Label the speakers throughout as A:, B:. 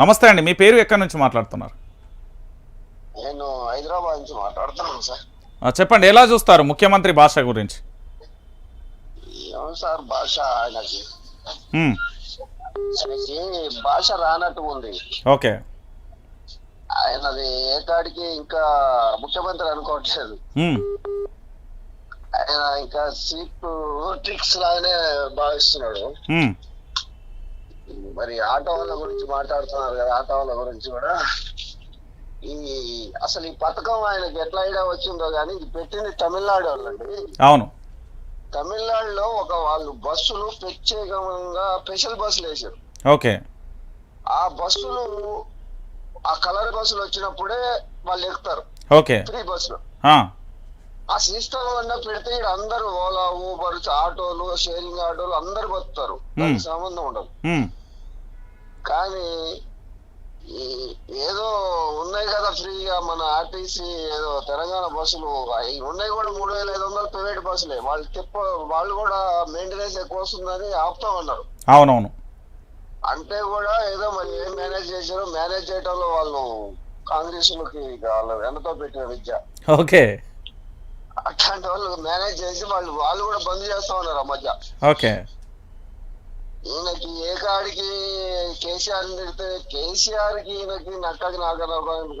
A: నమస్తే అండి మీ పేరు ఎక్కడి నుంచి మాట్లాడుతున్నారు?
B: నేను హైదరాబాద్ నుంచి మాట్లాడుతున్నాను సార్.
A: చెప్పండి ఎలా చూస్తారు ముఖ్యమంత్రి భాష గురించి?
B: ఏమో సార్ భాష ఆయనకి. భాష రానట్టు ఉంది.
A: ఓకే.
B: ఆయనది ఏ కాడికి ఇంకా ముఖ్యమంత్రి అనుకోవట్లేదు. ఆయన ఇంకా సీట్ ట్రిక్స్ లాగానే భావిస్తున్నాడు. మరి ఆటో వాళ్ళ గురించి మాట్లాడుతున్నారు కదా ఆటో వాళ్ళ గురించి కూడా. ఈ అసలు ఈ పథకం ఆయనకి ఎట్లా ఐడియా వచ్చిందో కానీ ఇది పెట్టింది తమిళనాడు వాళ్ళండి.
A: అవును.
B: తమిళనాడులో ఒక వాళ్ళు బస్సులు ప్రత్యేకంగా స్పెషల్ బస్సులు వేసారు
A: ఓకే.
B: ఆ బస్సులు ఆ కలర్ బస్సులు వచ్చినప్పుడే వాళ్ళు ఎక్కుతారు.
A: ఓకే.
B: ఫ్రీ బస్సులు.
A: ఆ,
B: సిస్టమ్ అన్న పెడితే ఇక్కడ అందరూ ఓలా ఊబర్ ఆటోలు షేరింగ్ ఆటోలు అందరు బతుకుతారు. దానికి సంబంధం ఉండదు. కానీ ఏదో ఉన్నాయి కదా ఫ్రీగా మన ఆర్టీసీ ఏదో తెలంగాణ బస్సులు. అవి ఉన్నాయి కూడా మూడు వేల ఐదు వందలు ప్రైవేట్ బస్సులే. వాళ్ళు తిప్ప వాళ్ళు కూడా మెయింటెనెన్స్ ఎక్కువ వస్తుందని ఆపుతా ఉన్నారు.
A: అవునవును.
B: అంటే కూడా ఏదో మరి ఏం మేనేజ్ చేశారో మేనేజ్ చేయడంలో వాళ్ళు కాంగ్రెస్లకి వాళ్ళు వెనతో పెట్టిన విద్య.
A: ఓకే.
B: అట్లాంటి వాళ్ళు మేనేజ్ చేసి వాళ్ళు వాళ్ళు కూడా బంద్ చేస్తా ఉన్నారు ఆ మధ్య.
A: ఓకే.
B: ఈయనకి ఏ కాడికి కేసీఆర్ తిడితే కేసీఆర్కి ఈయనకి నక్కకి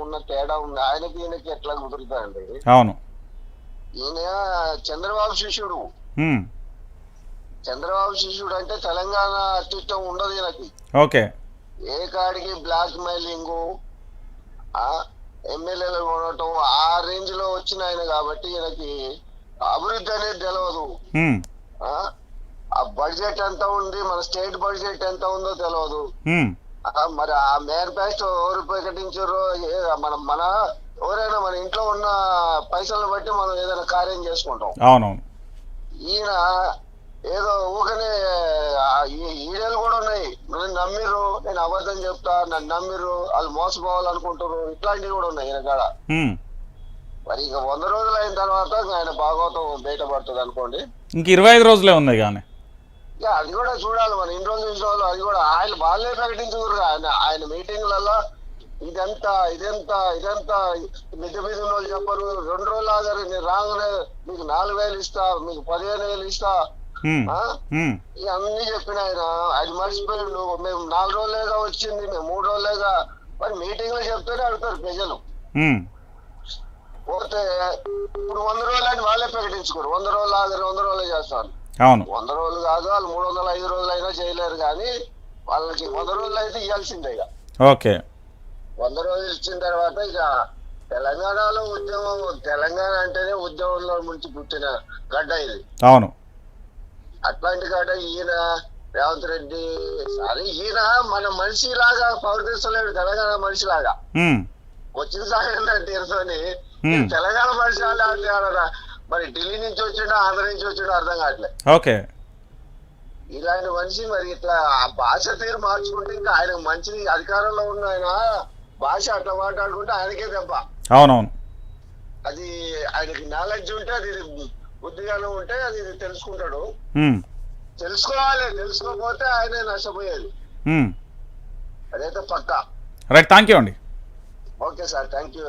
B: ఉన్న తేడా ఉంది? ఆయనకి ఈయనకి ఎట్లా కుదురుతాయండి?
A: అవును.
B: ఈయన చంద్రబాబు శిష్యుడు. చంద్రబాబు శిష్యుడు అంటే తెలంగాణ అస్తిత్వం ఉండదు ఈయనకి.
A: ఓకే.
B: ఏ కాడికి బ్లాక్ మెయిలింగ్ ఎమ్మెల్యేలు కొనటం ఆ రేంజ్లో వచ్చిన ఆయన కాబట్టి ఈయనకి అభివృద్ధి అనేది తెలియదు బడ్జెట్ ఎంత ఉంది? మన స్టేట్ బడ్జెట్ ఎంత ఉందో తెలియదు మరి ఆ మేనిఫెస్టో ఎవరు ప్రకటించారో మన మన ఎవరైనా మన ఇంట్లో ఉన్న పైసలను బట్టి మనం ఏదైనా కార్యం చేసుకుంటాం.
A: అవునవును.
B: ఈయన ఏదో ఊకనే ఈడేలు కూడా ఉన్నాయి. నన్ను నమ్మిర్రు నేను అబద్ధం చెప్తా నన్ను నమ్మిర్రు వాళ్ళు మోసపోవాలనుకుంటారు ఇట్లాంటివి కూడా ఉన్నాయి ఈయన కాడ. మరి ఇక వంద రోజులు అయిన తర్వాత ఆయన భాగవతం బయటపడుతుంది అనుకోండి.
A: ఇంక ఇరవై ఐదు రోజులే ఉంది కానీ.
B: అది కూడా చూడాలి మన ఇన్ని రోజులు చూసిన వాళ్ళు అది కూడా. ఆయన వాళ్ళే ప్రకటించుకున్నారు ఆయన ఆయన మీటింగ్లలో ఇదంతా ఇదంతా ఇదంతా మిద్ద మీద వాళ్ళు చెప్పరు. రెండు రోజులు ఆగారు. నేను రాగానే మీకు నాలుగు వేలు ఇస్తా మీకు పదిహేను వేలు ఇస్తా. ఇవన్నీ చెప్పిన ఆయన. ఆయన మర్చిపోయిండు. మేము నాలుగు రోజులేగా వచ్చింది. మేము మూడు రోజులేగా మరి మీటింగ్లో చెప్తేనే అడుగుతారు ప్రజలు. పోతే ఇప్పుడు వంద రోజులు అని వాళ్ళే ప్రకటించుకోరు. వంద రోజులు ఆగారు వంద రోజులే చేస్తారు.
A: అవును.
B: వంద రోజులు కాదు వాళ్ళు మూడు వందల ఐదు రోజులు అయినా చేయలేరు కానీ వాళ్ళకి వంద రోజులు అయితే ఇవ్వాల్సిందే ఇక.
A: ఓకే.
B: వంద రోజులు ఇచ్చిన తర్వాత ఇక తెలంగాణలో ఉద్యమం తెలంగాణ అంటేనే ఉద్యమంలో నుంచి పుట్టిన గడ్డ ఇది.
A: అవును.
B: అట్లాంటి గడ్డ ఈయన రేవంత్ రెడ్డి అరే ఈయన మన మనిషిలాగా ప్రవర్తిస్తలేడు తెలంగాణ మనిషిలాగా.
A: ఉమ్,
B: వచ్చిన సాగంటే తీరుతోని. తెలంగాణ మనిషి వాళ్ళే అంటున్నారా మరి ఢిల్లీ నుంచి వచ్చిండో ఆంధ్ర నుంచి వచ్చిండో అర్థం కావట్లేదు
A: ఓకే.
B: ఇలాంటి మనిషి మరి ఇట్లా ఆ భాష తీరు మార్చుకుంటే ఇంకా ఆయన మంచి అధికారంలో ఉన్న ఆయన భాష అట్లా మాట్లాడుకుంటే ఆయనకే దెబ్బ.
A: అవునవును.
B: అది ఆయనకి నాలెడ్జ్ ఉంటే అది బుద్ధిగానం ఉంటే అది తెలుసుకుంటాడు. తెలుసుకోవాలి తెలుసుకోకపోతే ఆయనే నష్టపోయేది. అదైతే పక్కా.
A: రైట్ థ్యాంక్ యూ అండి.
B: Okay sir thank you